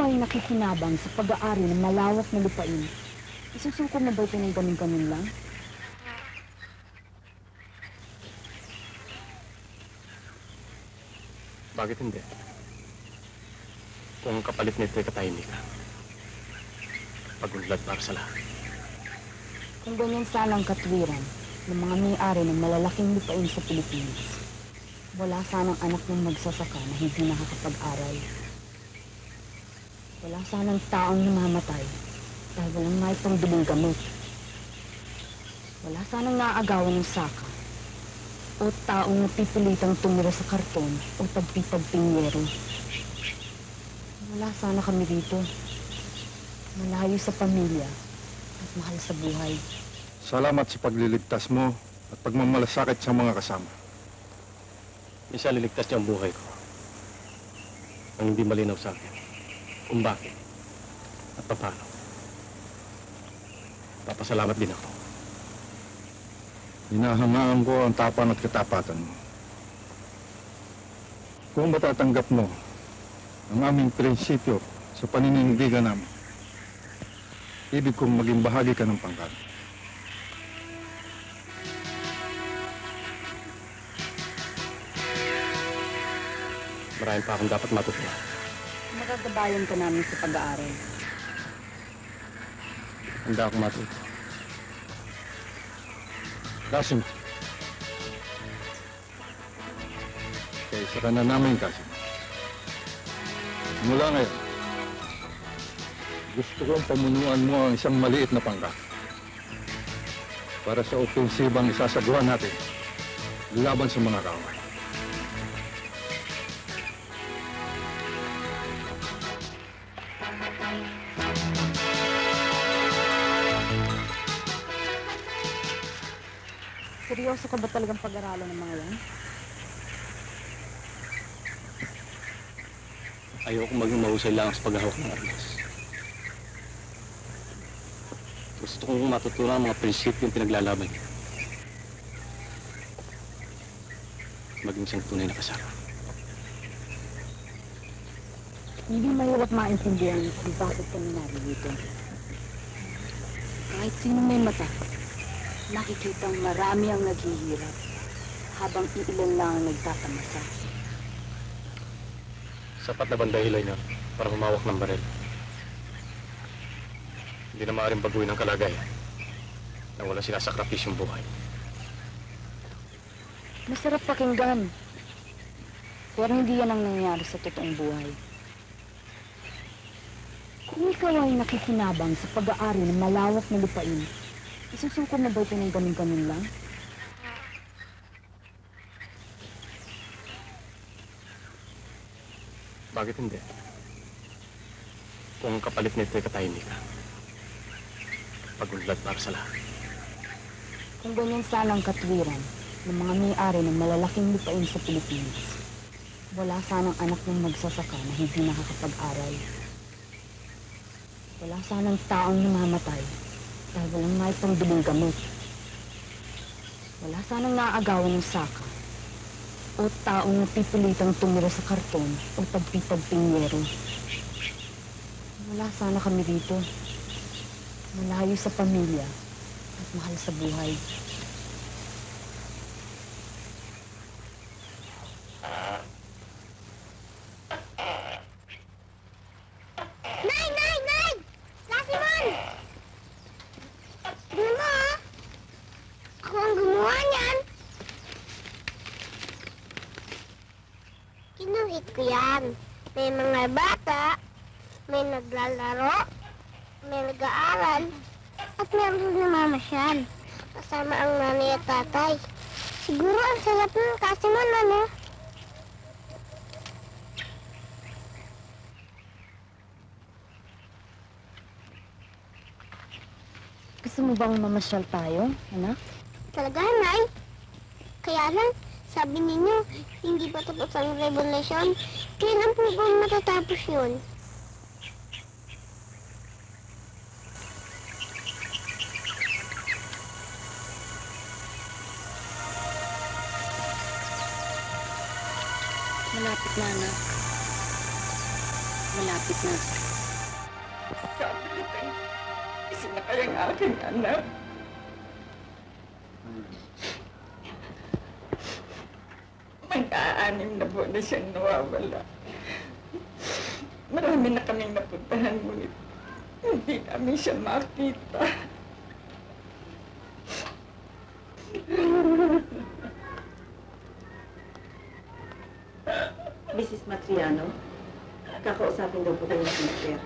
ay nakikinabang sa pag-aari ng malawak na lupain, isusuko mo ba ito ng ganun-ganun lang? Bakit hindi? Kung kapalit nito ay katahimikan. Pagunlad para sa lahat. Kung ganyan sana ang katwiran ng mga may-ari ng malalaking lupain sa Pilipinas, wala sanang anak ng magsasaka na hindi nakakapag-aral. Wala sanang taong namamatay dahil walang maitong biling gamot. Wala sanang naaagawan ng saka o taong napipilitang tumira sa karton o tagpipagpinyero. Wala sana kami dito. Malayo sa pamilya at mahal sa buhay. Salamat sa pagliligtas mo at pagmamalasakit sa mga kasama. Isa liligtas niya ang buhay ko. Ang hindi malinaw sa akin. Kung bakit. At paano. Papasalamat din ako. Hinahangaan ko ang tapang at katapatan mo. Kung matatanggap mo ang aming prinsipyo sa paninindigan namin, ibig kong maging bahagi ka ng pangkat. Marami pa akong dapat matutunan. Magagabayan ka namin sa pag-aaral. Handa akong matuto. Kasim. Kaya isa ka na namin, Kasim. Mula ngayon, gusto kong pamunuan mo ang isang maliit na pangkat para sa ofensibang isasagawa natin laban sa mga kaway. Seryoso ka ba talagang pag-aralan ng mga yan? Ayoko maging mahusay lang sa paghahawak ng armas. Gusto kong matutunan ang mga prinsipyo yung pinaglalaban niya. Maging siyang tunay na kasama. Hindi mahirap maintindihan kung bakit kami narito. Kahit sino may mata, nakikitang marami ang naghihirap habang iilan lang ang nagtatamasa. Sapat na banda hilay niya para humawak ng baril. Hindi na maaaring baguhin ang kalagayan nang walang sinasakripisyong buhay. Masarap pakinggan. Pero hindi yan ang nangyayari sa totoong buhay. Kung ikaw ay nakikinabang sa pag-aari ng malawak na lupain, isusuko mo ba ito ng ganun-ganun lang? Bakit hindi? Kung kapalit nito ay katahimikan. Pagunlad para sa lahat. Kung ganyan sana ang katwiran ng mga may-ari ng malalaking lupain sa Pilipinas, wala sanang anak ng magsasaka na hindi nakakapag-aral. Wala sanang taong namamatay dahil walang maitong biling gamot. Wala sanang naaagawan ng saka o taong napipilitang tumira sa karton o tagpipagpinyero. Wala sana kami dito. Malayo sa pamilya at mahal sa buhay. Nay! Nay! Nay! Lasimon! Di mo, ah. Ako ang gumawa niyan. Kinuhit ko yan. May mga bata, may naglalaro, may nag-aaral, at meron namamasyal. Kasama ang nanay at tatay. Siguro ang sarap ng kasimon, ano? Gusto mo bang mamasyal tayo, anak? Talaga, Nay? Kaya lang, sabi ninyo, hindi pa tapos ang revolution. Kailan po ba matatapos yun? Malapit na, anak. Malapit na. Sabi nito, isa na kayang aking anak. Mag-aanim na po na siyang nawawala. Marami na kaming napuntahan, ngunit hindi namin siya makita. Mrs. Matriano, kakausapin daw po kayo ng.